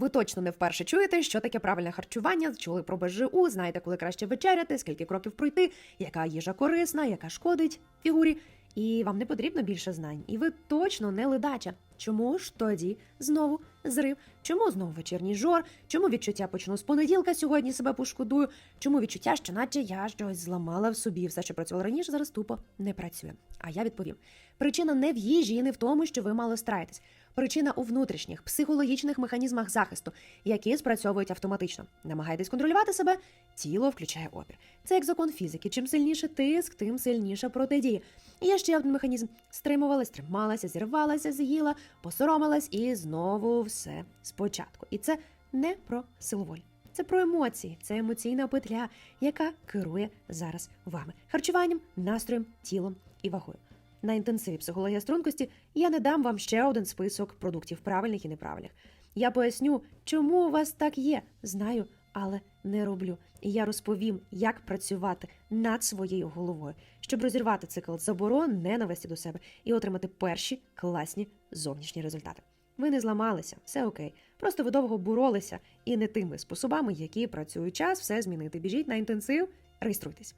Ви точно не вперше чуєте, що таке правильне харчування, чули про БЖУ, знаєте, коли краще вечеряти, скільки кроків пройти, яка їжа корисна, яка шкодить фігурі. І вам не потрібно більше знань. І ви точно не ледача. Чому ж тоді знову зрив? Чому знову вечірній жор? Чому відчуття почну з понеділка сьогодні себе пошкодую? Чому відчуття, що наче я щось зламала в собі? Все, що працювало раніше, зараз тупо не працює. А я відповім: причина не в їжі і не в тому, що ви мало стараєтесь. Причина у внутрішніх психологічних механізмах захисту, які спрацьовують автоматично. Намагайтесь контролювати себе, тіло включає опір. Це як закон фізики. Чим сильніше тиск, тим сильніша протидія. І є ще один механізм: стримувалась, трималася, зірвалася, з'їла, посоромилась і знову все спочатку. І це не про силу волі. Це про емоції, це емоційна петля, яка керує зараз вами харчуванням, настроєм, тілом і вагою. На інтенсиві психологія стрункості я не дам вам ще один список продуктів правильних і неправильних. Я поясню, чому у вас так є. Знаю, але не роблю. І я розповім, як працювати над своєю головою, щоб розірвати цикл заборон, ненависті до себе і отримати перші класні зовнішні результати. Ви не зламалися, все окей. Просто ви довго боролися і не тими способами, які працюють час, все змінити. Біжіть на інтенсив, реєструйтесь.